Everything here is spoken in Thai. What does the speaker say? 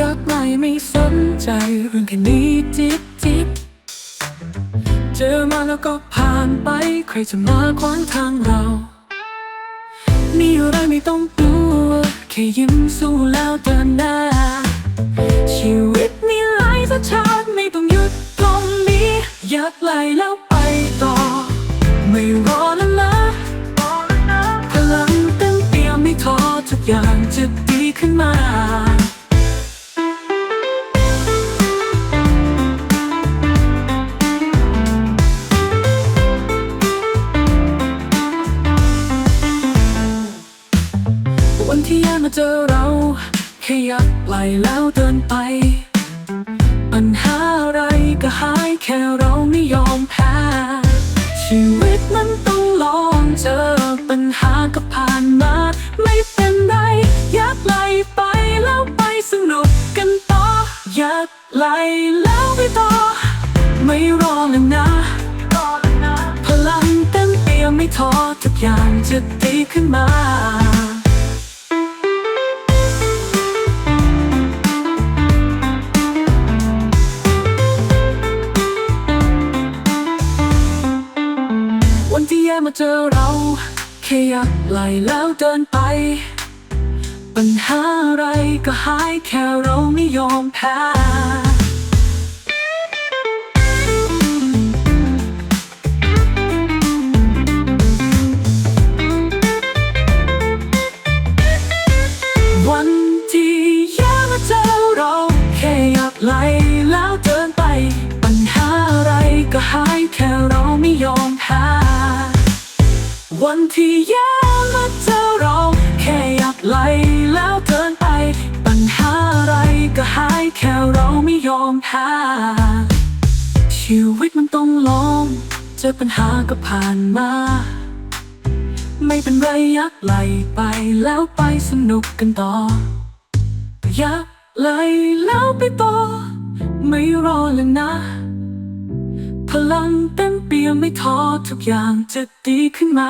ยักไม่ไม่สนใจเรื่องแค่นี้จิบจิบเจอมาแล้วก็ผ่านไป ใครจะมาขวางทางเรามีอะไรไม่ต้องกลัวแค่ยิ้มสู้แล้วเดินหน้า ชีวิตมีหลายสชาติไม่ต้องหยุดตรงนี้ยากไหลแล้วไปต่อ ไม่รอแล้วนะพลังเต็มเตี่ยมไม่ท้อทุกอย่างจะ วันที่แย่มาเจอเราแค่อยากไหลแล้วเดินไป ปัญหาอะไรก็หายแค่เราไม่ยอมแพ้ ชีวิตมันต้องลองเจอปัญหาก็ผ่านมา ไม่เป็นไรอยากไหลไปแล้วไปสนุกกันต่ออยากไหลแล้วไปต่อ ไม่รอแล้วนะพลังเต็มเปี่ยมไม่ท้อทุกอย่างจะดีขึ้นมา มาเจอเรา แค่อยากไหลแล้วเดินไป ปัญหาอะไรก็หายแค่เราไม่ยอมแพ้วันที่แย่มาเจอเรา แค่อยากไหลแล้วเดินไป ปัญหาอะไรก็หายแค่เราไม่ยอม วันที่แย่มาเจอเราแค่อยากไหลแล้วเดินไป ปัญหาอะไรก็หายแค่เราไม่ยอมแพ้ชีวิตมันต้องลองเจอปัญหาก็ผ่านมา ไม่เป็นไรอยากไหลไปแล้วไปสนุกกันต่ออยากไหลแล้วไปต่อ ไม่รอเลยนะ พลังเต็มเปี่ยมไม่ท้อทุกอย่างจะดีขึ้นมา